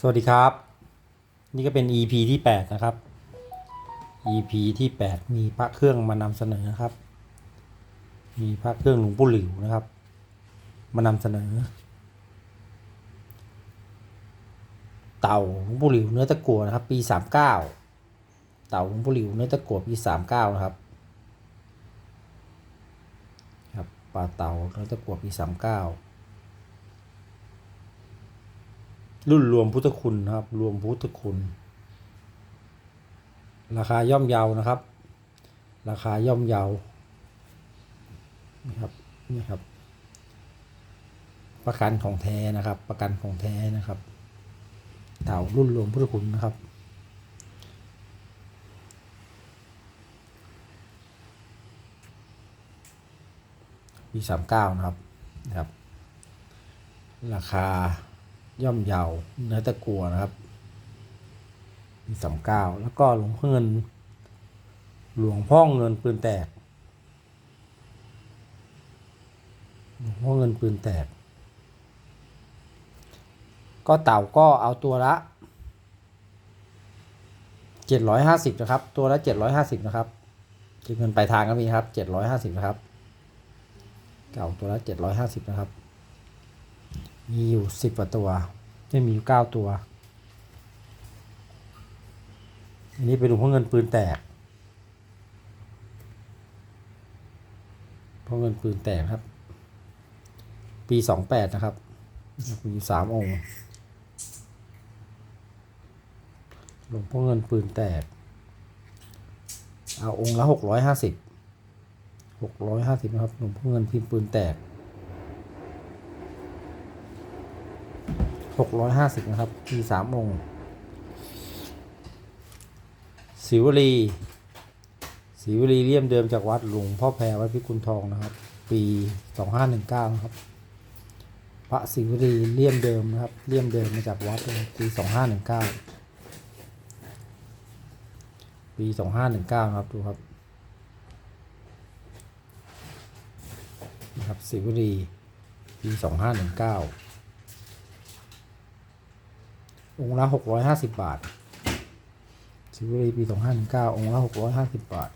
สวัสดีครับ นี่ก็เป็น EP ที่ 8 นะครับ EP ที่ 8 มีพระเครื่องมานำเสนอนะครับ มีพระเครื่องหลวงปู่หลิวนะครับ มานำเสนอ เต่าหลวงปู่หลิวเนื้อตะกั่วนะครับ ปี 39 เต่าหลวงปู่หลิวเนื้อตะกั่วปี 39 นะครับ ครับปลาเต่าเนื้อตะกั่วปี 39 รุ่นรวมพุทธคุณนะครับ รวมพุทธคุณ ราคาย่อมเยานะครับ ราคาย่อมเยานี่ครับนี่ครับ ประกันของแท้นะครับ ประกันของแท้นะครับเต่ารุ่นรวมพุทธคุณนะครับปีสามเก้านะครับนะครับ ราคา ย่อมเยาวเนื้อตะกัวนะครับปีสามเก้าแล้วก็หลวงพ่อเงิน หลวงพ่อเงินปืนแตก หลวงพ่อเงินปืนแตก ก็เต่าก็เอาตัวละเจ็ดร้อยห้าสิบนะครับ ตัวละเจ็ดร้อยห้าสิบนะครับเงินปลายทางก็มีครับเจ็ดร้อยห้าสิบนะครับ เก่าตัวละเจ็ดร้อยห้าสิบนะครับ มีอยู่สิบกว่าตัวไม่มีอยู่เก้าตัว อันนี้เป็นหลวงพ่อเงินปืนแตกพ่อเงินปืนแตกครับ ปีสองแปดนะครับ มีสามองค์ หลวงพ่อเงินปืนแตก เอาองค์ละหกร้อยห้าสิบหกร้อยห้าสิบนะครับ หลวงพ่อเงินพิมพ์ปืนแตก หกร้อยห้าสิบนะครับ มีสามองค์ ศิวลีศิวลีเลี่ยมเดิมจากวัดหลวงพ่อแพรวัดพิกุลทองนะครับ ปีสองห้าหนึ่งเก้านะครับ พระศิวลีเลี่ยมเดิมนะครับ เลี่ยมเดิมมาจากวัดเลยปีสองห้าหนึ่งเก้าปีสองห้าหนึ่งเก้านะครับดูครับนะครับศิวลีปีส องห้าหนึ่งเก้าองค์ละหกร้อยห้าสิบบาทซิวรีปีสองห้าหนึ่งเก้าองค์ละหกร้อยห้าสิบบาท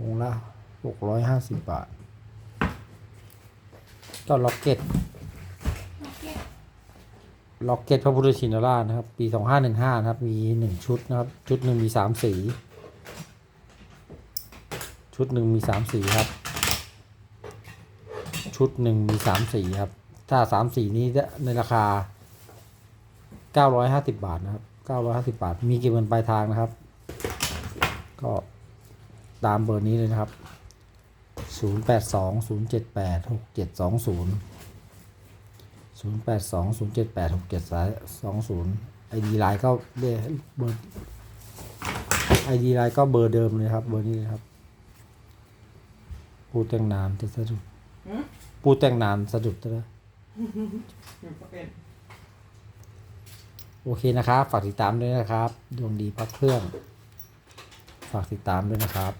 องค์ละหกร้อยห้าสิบบาทก็ล็อกเก็ตล็อกเก็ตพระพุทธชินราชนะครับ ปีสองห้าหนึ่งห้านะครับ มีหนึ่งชุดนะครับ ชุดหนึ่งมีสามสี ชุดหนึ่งมีสามสีครับ ชุดหนึ่งมีสามสีครับ ถ้าสามสีนี้ในราคาเก้าร้อยห้าสิบบาทนะครับเก้าร้อยห้าสิบาท มีเก็บเงินปลายทางนะครับ ก็ตามเบอร์นี้เลยนะครับศูนย์แปดสองศูนย์เจ็ดแปดหกเจ็ดสองศูนย์ศูนย์แปดสองศูนย์เจ็ดแปดหกเจ็ดสองศูนย์ไอดีไลน์ก็เบอร์ไอดีไลน์ก็เบอร์เดิมเลยครับ เบอร์นี้เลยครับพูดแต่งนานจะสะดุดหืมพูดแต่งนานสะดุดแล้วก็เป็น โอเคนะครับ ฝากติดตามด้วยนะครับ ดวงดีพักเครื่อง ฝากติดตามด้วยนะครับ